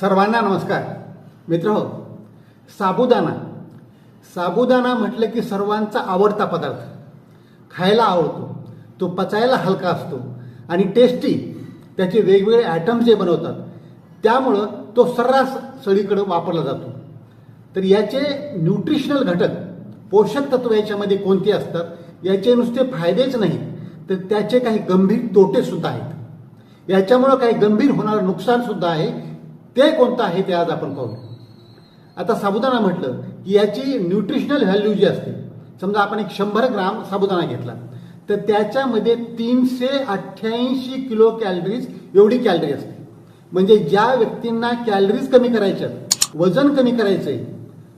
सर्वांना नमस्कार. मित्र हो साबुदाणा साबुदाणा म्हटलं की सर्वांचा आवडता पदार्थ. खायला आवडतो तो पचायला हलका असतो आणि टेस्टी त्याचे वेगवेगळे ॲटम्स जे बनवतात त्यामुळं तो सर्रास सळीकडं वापरला जातो. तर याचे न्यूट्रिशनल घटक पोषक तत्व याच्यामध्ये कोणते असतात? याचे नुसते फायदेच नाही तर त्याचे काही गंभीर तोटे सुद्धा आहेत. याच्यामुळं काही गंभीर होणारं नुकसान सुद्धा आहे. ते कोणतं आहे ते आज आपण पाहू आता साबुदाणा म्हटलं की याची न्यूट्रिशनल व्हॅल्यू जी असते समजा आपण एक शंभर ग्राम साबुदाणा घेतला तर त्याच्यामध्ये तीनशे अठ्ठ्याऐंशी किलो कॅलरीज एवढी कॅलरी असते. म्हणजे ज्या व्यक्तींना कॅलरीज कमी करायच्या वजन कमी करायचं आहे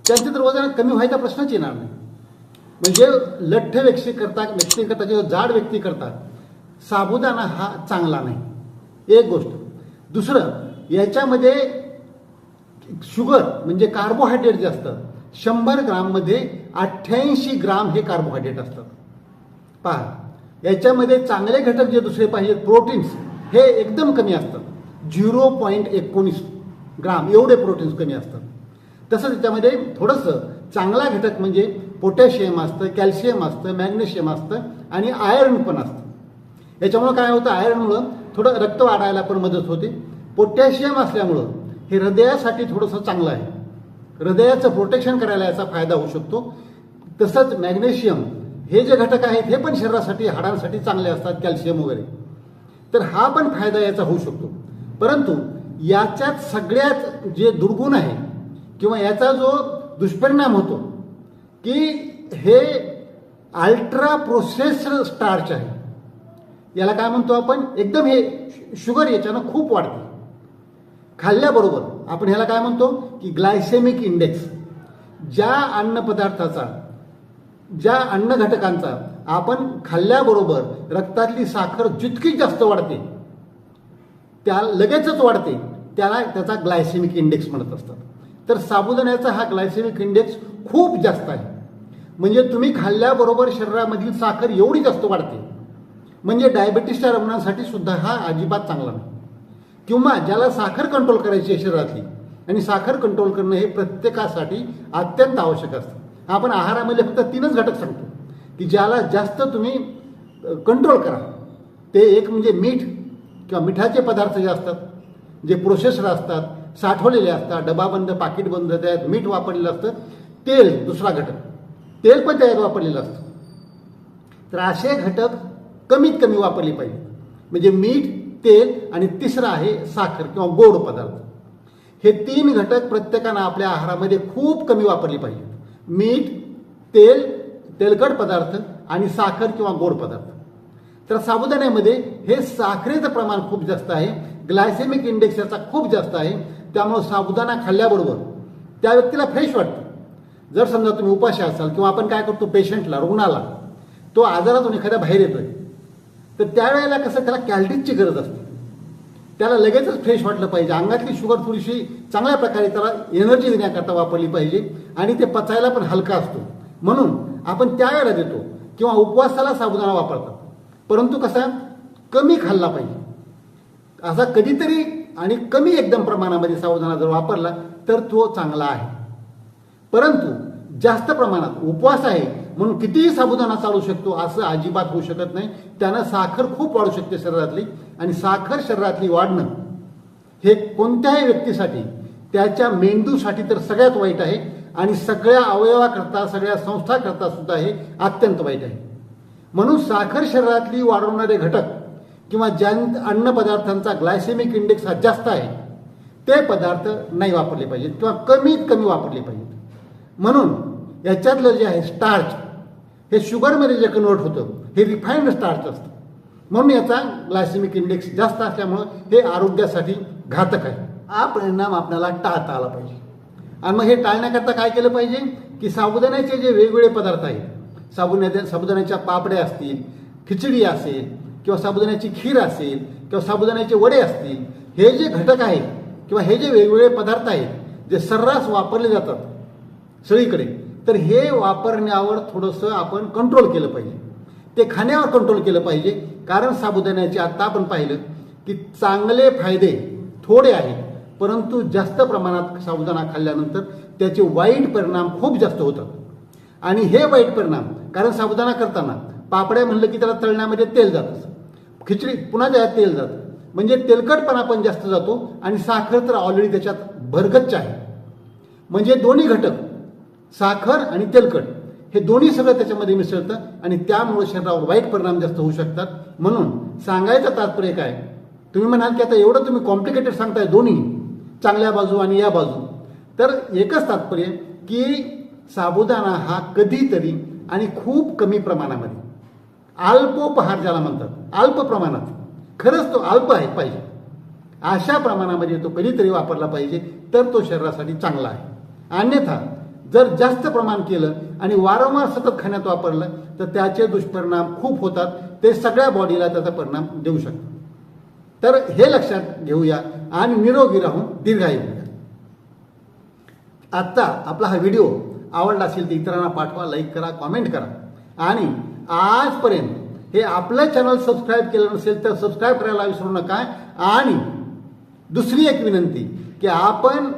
त्यांचं तर वजन कमी व्हायचा प्रश्नच येणार नाही. म्हणजे लठ्ठ व्यक्ती करता व्यक्ती करता किंवा जाड व्यक्ती करता साबुदाणा हा चांगला नाही. एक गोष्ट. दुसरं याच्यामध्ये शुगर म्हणजे कार्बोहायड्रेट जे असतं शंभर ग्राममध्ये अठ्ठ्याऐंशी ग्राम हे कार्बोहायड्रेट असतात पहा याच्यामध्ये चांगले घटक जे दुसरे पाहिजेत प्रोटीन्स हे एकदम कमी असतात झिरो पॉईंट एकोणीस ग्राम एवढे प्रोटीन्स कमी असतात. तसंच त्याच्यामध्ये थोडंसं चांगला घटक म्हणजे पोटॅशियम असतं कॅल्शियम असतं मॅग्नेशियम असतं आणि आयर्न पण असतं. याच्यामुळं काय होतं? आयर्नमुळं थोडं रक्त वाढायला पण मदत होते. पोटॅशियम असल्यामुळं हे हृदयासाठी थोडंसं चांगलं आहे. हृदयाचं प्रोटेक्शन करायला याचा फायदा होऊ शकतो. तसंच मॅग्नेशियम हे जे घटक आहेत हे पण शरीरासाठी हाडांसाठी चांगले असतात कॅल्शियम वगैरे. तर हा पण फायदा याचा होऊ शकतो. परंतु याच्यात सगळ्यात जे दुर्गुण आहे किंवा याचा जो दुष्परिणाम होतो की हे अल्ट्रा प्रोसेस्ड स्टार्च आहे. याला काय म्हणतो आपण? एकदम हे शुगर याच्यानं खूप वाढते. खाल्ल्याबरोबर आपण ह्याला काय म्हणतो? की ग्लायसेमिक इंडेक्स ज्या अन्नपदार्थाचा ज्या अन्न घटकांचा आपण खाल्ल्याबरोबर रक्तातली साखर जितकी जास्त वाढते त्या लगेचच वाढते त्याला त्याचा ग्लायसेमिक इंडेक्स म्हणत असतात. तर साबुदाण्याचा हा ग्लायसेमिक इंडेक्स खूप जास्त आहे. म्हणजे तुम्ही खाल्ल्याबरोबर शरीरामधील साखर एवढी जास्त वाढते. म्हणजे डायबिटीसच्या रुग्णांसाठी सुद्धा हा अजिबात चांगला नाही. किंवा ज्याला साखर कंट्रोल करायची आहे शरीरातली आणि साखर कंट्रोल करणं हे प्रत्येकासाठी अत्यंत आवश्यक असतं. आपण आहारामध्ये फक्त तीनच घटक सांगतो. की ज्याला जास्त तुम्ही कंट्रोल करा. ते एक म्हणजे मीठ किंवा मिठाचे पदार्थ जे असतात जे प्रोसेसर असतात साठवलेले असतात डबाबंद पाकिटबंद त्यात मीठ वापरलेलं असतं तेल दुसरा घटक. तेल पण त्यात वापरलेलं असतं. तर असे घटक कमीत कमी वापरले पाहिजे म्हणजे मीठ तेल आणि तिसरं आहे साखर किंवा गोड पदार्थ. हे तीन घटक प्रत्येकानं आपल्या आहारामध्ये खूप कमी वापरले पाहिजेत. मीठ तेल तेलकट पदार्थ आणि साखर किंवा गोड पदार्थ. तर साबुदाण्यामध्ये हे साखरेचं प्रमाण खूप जास्त आहे. ग्लायसेमिक इंडेक्स याचा खूप जास्त आहे. त्यामुळे साबुदाणा खाल्ल्याबरोबर त्या व्यक्तीला फ्रेश वाटतं. जर समजा तुम्ही उपाशी असाल किंवा आपण काय करतो पेशंटला रुग्णाला तो आजारातून एखाद्या बाहेर येतोय तर त्यावेळेला कसं त्याला कॅलरीजची गरज असते. त्याला लगेचच फ्रेश वाटलं पाहिजे. अंगातली शुगर थोडीशी चांगल्या प्रकारे त्याला एनर्जी देण्याकरता वापरली पाहिजे आणि ते पचायला पण हलका असतो. म्हणून आपण त्यावेळेला देतो किंवा उपवासाला साबुदाणा वापरतात. परंतु कसा? कमी खाल्ला पाहिजे. असा कधीतरी आणि कमी एकदम प्रमाणामध्ये सावधाना जर वापरला तर तो चांगला आहे. परंतु जास्त प्रमाणात उपवास आहे म्हणून कितीही साबुदाणा चालू शकतो असं अजिबात होऊ शकत नाही. त्यानं साखर खूप वाढू शकते शरीरातली आणि साखर शरीरातली वाढणं हे कोणत्याही व्यक्तीसाठी त्याच्या मेंदूसाठी तर सगळ्यात वाईट आहे आणि सगळ्या अवयवाकरता सगळ्या संस्थाकरता सुद्धा हे अत्यंत वाईट आहे. म्हणून साखर शरीरातली वाढवणारे घटक किंवा ज्या अन्न पदार्थांचा ग्लायसेमिक इंडेक्स हा जास्त आहे ते पदार्थ नाही वापरले पाहिजेत किंवा कमीत कमी वापरले पाहिजेत. म्हणून याच्यातलं जे आहे स्टार्च हे शुगरमध्ये जे कन्वर्ट होतं हे रिफाईंड स्टार्च असतं. म्हणून याचा ग्लायसेमिक इंडेक्स जास्त असल्यामुळं हे आरोग्यासाठी घातक आहे. हा परिणाम आपल्याला टाळता आला पाहिजे. आणि मग हे टाळण्याकरता काय केलं पाहिजे? की साबुदाण्याचे जे वेगवेगळे पदार्थ आहेत साबुदाण्याच्या साबुदाण्याच्या पापड्या असतील खिचडी असेल किंवा साबुदाण्याची खीर असेल किंवा साबुदाण्याचे वडे असतील हे जे घटक आहेत किंवा हे जे वेगवेगळे पदार्थ आहेत जे सर्रास वापरले जातात सगळीकडे तर हे वापरण्यावर थोडंसं आपण कंट्रोल केलं पाहिजे. ते खाण्यावर कंट्रोल केलं पाहिजे. कारण साबुदाण्याचे आत्ता आपण पाहिलं की चांगले फायदे थोडे आहेत परंतु जास्त प्रमाणात साबुदाणा खाल्ल्यानंतर त्याचे वाईट परिणाम खूप जास्त होतात. आणि हे वाईट परिणाम कारण साबुदाणा करताना पापड्या म्हणलं की त्याला तळण्यामध्ये तेल जातं. खिचडी पुन्हा त्याच्यात तेल जातं. म्हणजे तेलकटपणा पण जास्त जातो आणि साखर तर ऑलरेडी त्याच्यात भरगच्च आहे. म्हणजे दोन्ही घटक साखर आणि तेलकट हे दोन्ही सगळं त्याच्यामध्ये मिसळतं आणि त्यामुळे शरीरावर वाईट परिणाम जास्त होऊ शकतात. म्हणून सांगायचं तात्पर्य काय? तुम्ही म्हणाल की आता एवढं तुम्ही कॉम्प्लिकेटेड सांगताय दोन्ही चांगल्या बाजू आणि या बाजू. तर एकच तात्पर्य की साबुदाणा हा कधीतरी आणि खूप कमी प्रमाणामध्ये अल्पोपहार ज्याला म्हणतात. अल्प प्रमाणात. खरंच तो अल्प आहे पाहिजे. अशा प्रमाणामध्ये तो कधीतरी वापरला पाहिजे तर तो शरीरासाठी चांगला आहे. अन्यथा जर जास्त प्रमाण केलं आणि वारंवार सतत खाण्यात वापरलं तर त्याचे दुष्परिणाम खूप होतात. ते सगळ्या बॉडीला त्याचा परिणाम देऊ शकतात. तर हे लक्षात घेऊया आणि निरोगी राहून दीर्घायू आत्ता आपला हा व्हिडिओ आवडला असेल तर इतरांना पाठवा लाईक करा कॉमेंट करा. आणि आजपर्यंत हे आपलं चॅनल सबस्क्राईब केलं नसेल तर सबस्क्राईब करायला विसरू नका. आणि दुसरी एक विनंती की आपण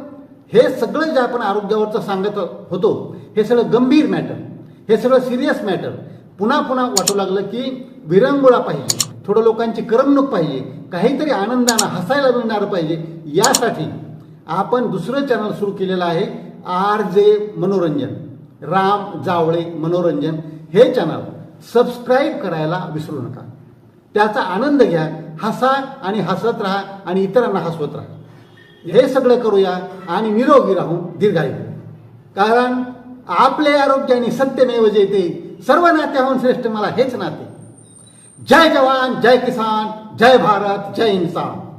हे सगळं जे आपण आरोग्यावरचं सांगत होतो हे सगळं गंभीर मॅटर हे सगळं सिरियस मॅटर पुन्हा पुन्हा वाटू लागलं की विरंगुळा पाहिजे थोडं लोकांची करमणूक पाहिजे काहीतरी आनंदानं हसायला मिळणारं पाहिजे यासाठी आपण दुसरं चॅनल सुरू केलेलं आहे आर जे मनोरंजन राम जावळे मनोरंजन. हे चॅनल सबस्क्राईब करायला विसरू नका. त्याचा आनंद घ्या हसा आणि हसत राहा आणि इतरांना हसवत राहा. हे सगळं करूया आणि निरोगी राहून दीर्घायू. कारण आपले आरोग्याने सत्यमेव जयते सर्व नात्याहून श्रेष्ठ मला हेच नाते. जय जवान जय किसान जय भारत जय इन्सान